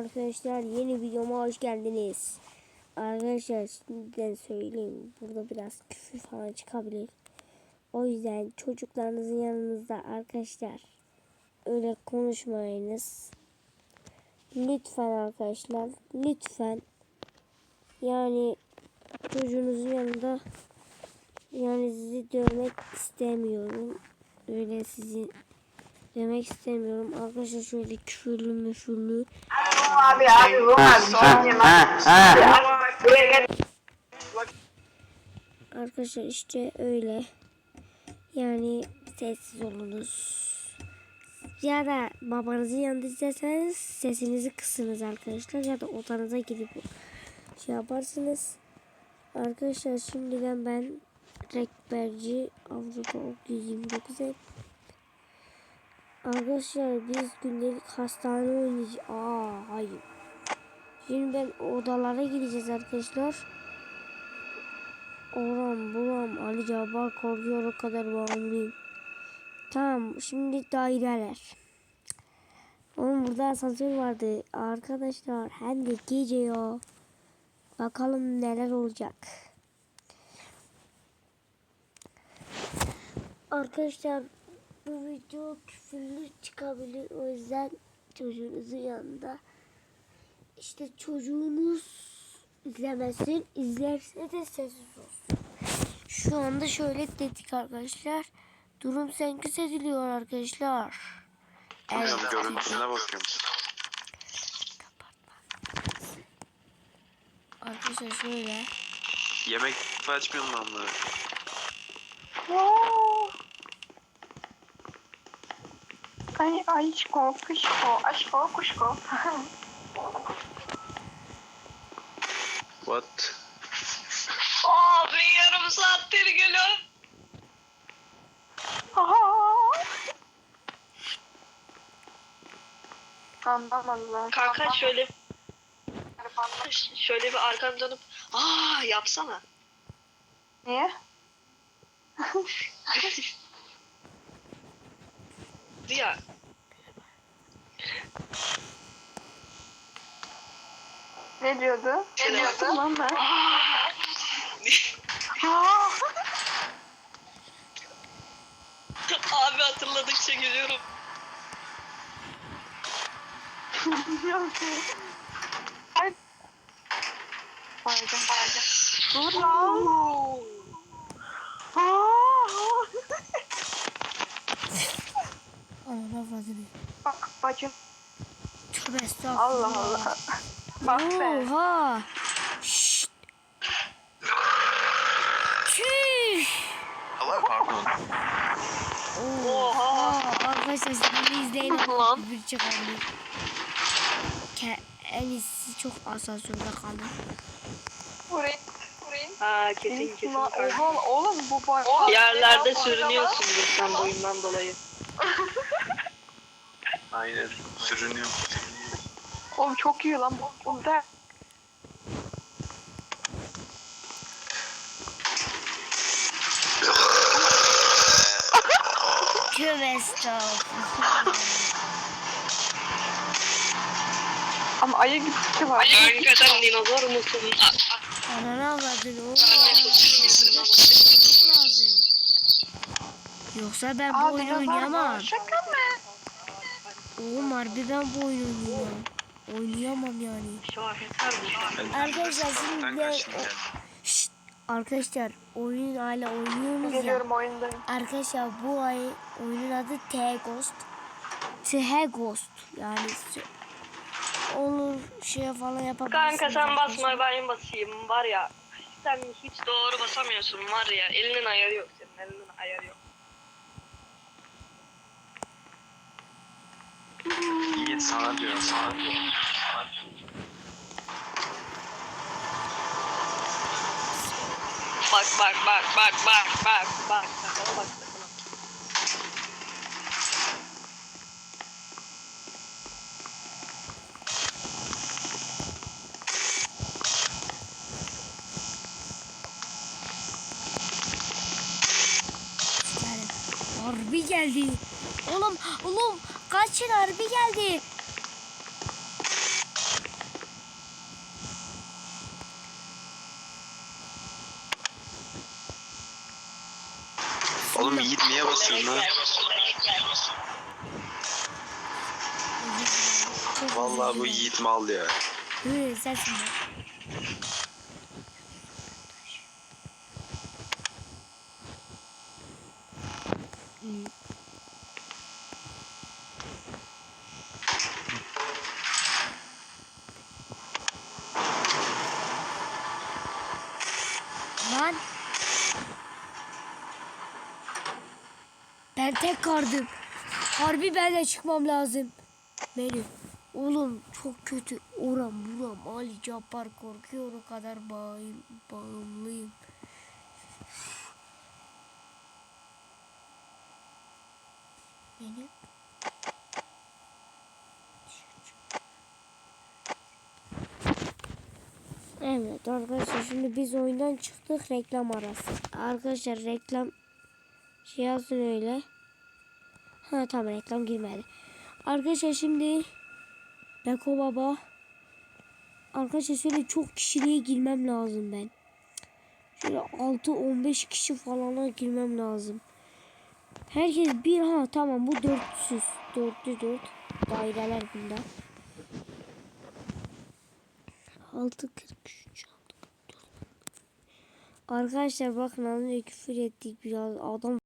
arkadaşlar yeni videoma hoş geldiniz. Arkadaşlar şimdiden söyleyeyim burada biraz küfür falan çıkabilir. O yüzden çocuklarınızın yanınızda arkadaşlar öyle konuşmayınız. Lütfen arkadaşlar lütfen yani çocuğunuzun yanında yani sizi dövmek istemiyorum. Öyle sizi demek istemiyorum. Arkadaşlar şöyle küfürlü müfürlü abi abi gel. Arkadaşlar işte öyle. Yani sessiz olunuz. Ya da babanızın yanında izlerseniz sesinizi kısınız arkadaşlar. Ya da odanıza gidip şey yaparsınız. Arkadaşlar şimdiden ben Rekberci Avrupa 129 ev. Arkadaşlar biz gündelik hastane oynayacağız. Aa hayır. Şimdi ben odalara gideceğiz arkadaşlar. Oram buram Ali Cabbar korkuyor o kadar bağımlıyım. Tamam şimdi daireler. Oğlum burada asansör vardı. Arkadaşlar hem de gece ya. Bakalım neler olacak. Arkadaşlar bu video küfürlü çıkabilir. O yüzden çocuğunuzun yanında işte çocuğunuz izlemesin. İzlerse de sessiz olsun. Şu anda şöyle dedik arkadaşlar. Durum senkis ediliyor arkadaşlar. Evet. Görüntüsüne bakıyorum. Arkadaşlar şöyle. Yemek açmıyorum ben bunları. Ay aşko kuşko aşko kuşko. What? Abi yarım saattir geliyor. Anlamadılar. Kanka şöyle şöyle bir arkanı dönüp aa yapsana. Niye? Diya. Ne diyordu? Ne diyordu lan ben? Abi hatırladıkça gülüyorum. Ay. Pardon pardon. Dur lan. Allah fazla Bak bacım. Tövbe estağfurullah. Allah Allah. Bak be. Oha. Şşt. Tüh. Allah pardon. Oha. Arkadaşlar siz bunu izleyin. Lan. Bir çıkardı. Ke en iyisi çok asansörde kaldı. Burayı. Ha kesin kesin. Oha oğlum bu boy. Yerlerde sürünüyorsundur sen boyundan dolayı. Aynen. Sürünüyor. Oğlum çok iyi lan. Tövbe estağfurullah. Ama ayı gibi bir var. Kanka sen dinozor musun? Ananı avradın oğlum. Yoksa ben bu Aa oyunu dinozor oynayamam. Şaka mı? Oğlum harbi ben bu oyunu oynayamam. Oynayamam yani. Arkadaşlar şimdi geldim. Şşt, arkadaşlar oyun hala oynuyorsunuz ya. Geliyorum oyundayım. Arkadaşlar bu ay oyunun adı T-Ghost. T-Ghost yani olur şey falan yapabilirsiniz. Kanka sen basma ben basayım var ya. Sen hiç doğru basamıyorsun var ya. Elinin ayarı yok senin elinin ayarı yok. Yiğit sana diyorum sana diyorum. Bak bak bak bak bak bak bak. Bak. Yani harbi geldi. Oğlum oğlum Kaçın harbi geldi. Oğlum Yiğit niye basıyorsun lan? Vallahi bu Yiğit mal ya. Hı, sensin. Lan. Ben tek kardım. Harbi ben de çıkmam lazım. Benim. Oğlum çok kötü. Oram buram Ali Cabbar korkuyor o kadar bağım, bağımlıyım. Benim. Evet arkadaşlar şimdi biz oyundan çıktık reklam arası. Arkadaşlar reklam şey yazsın öyle. Ha tamam reklam girmedi. Arkadaşlar şimdi Beko Baba Arkadaşlar şöyle çok kişiliğe girmem lazım ben. Şöyle 6-15 kişi falana girmem lazım. Herkes bir ha tamam bu 400 4'lü 4 daireler bunda. 643 Arkadaşlar bakın az önce küfür ettik. Biraz adam